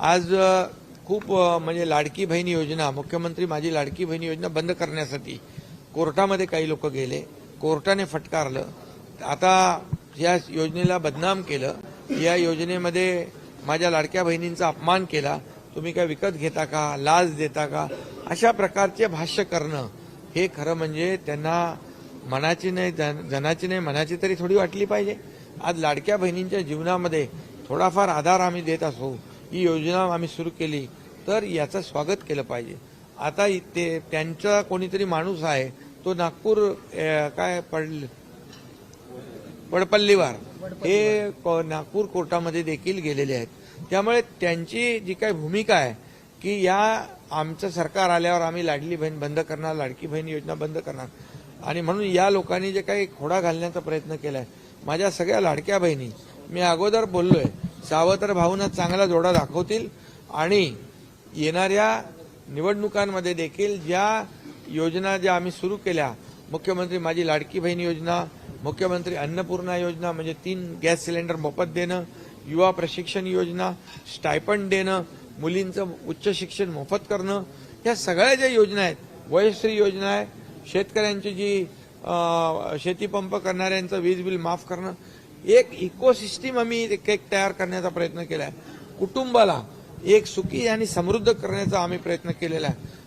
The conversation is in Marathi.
आज खूप म्हणजे लाडकी बहीण योजना मुख्यमंत्री माझी लाडकी बहीण योजना बंद करण्यासाठी कोर्टामध्ये काही लोक गेले. कोर्टाने फटकारलं. आता या योजनेला बदनाम केलं. या योजनेमध्ये माझ्या लाडक्या बहिणींचा अपमान केला. तुम्ही काय विकत घेता का? लाज देता का? अशा प्रकारचे भाष्य करणं हे खरं म्हणजे त्यांना मनाची नाही जनाची नाही मनाची तरी थोडी वाटली पाहिजे. आज लाडक्या बहिणींच्या जीवनामध्ये थोडाफार आधार आम्ही देत असू ही योजना आम्ही सुरू केली तर याचं स्वागत केलं पाहिजे. आता इ- ते त्यांचा कोणीतरी माणूस आहे तो नागपूर काय पड पडपल्लीवार हे नागपूर कोर्टामध्ये देखील गेलेले आहेत. त्यामुळे त्यांची जी काही भूमिका आहे की या आमचं सरकार आल्यावर आम्ही लाडली बहीण बंद करणार लाडकी बहीण योजना बंद करणार. आणि म्हणून या लोकांनी जे काही खोडा घालण्याचा प्रयत्न केला आहे माझ्या सगळ्या लाडक्या बहिणी मी अगोदर बोललोय सावत्र भाऊनं चांगला जोडा दाखवतील आणि येणाऱ्या निवडणुकांमध्ये देखील ज्या योजना ज्या आम्ही सुरू केल्या मुख्यमंत्री माझी लाडकी बहीण योजना मुख्यमंत्री अन्नपूर्णा योजना म्हणजे तीन गॅस सिलेंडर मोफत देणं युवा प्रशिक्षण योजना स्टायपंड देणं मुलींचं उच्च शिक्षण मोफत करणं या सगळ्या ज्या योजना आहेत वयश्री योजना आहे शेतकऱ्यांची जी शेतीपंप करणाऱ्यांचं वीज बिल माफ करणं एक इकोसिस्टीम आम्ही एक एक तयार करण्याचा प्रयत्न केला आहे कुटुंबाला एक सुखी आणि समृद्ध करण्याचा आम्ही प्रयत्न केलेला आहे.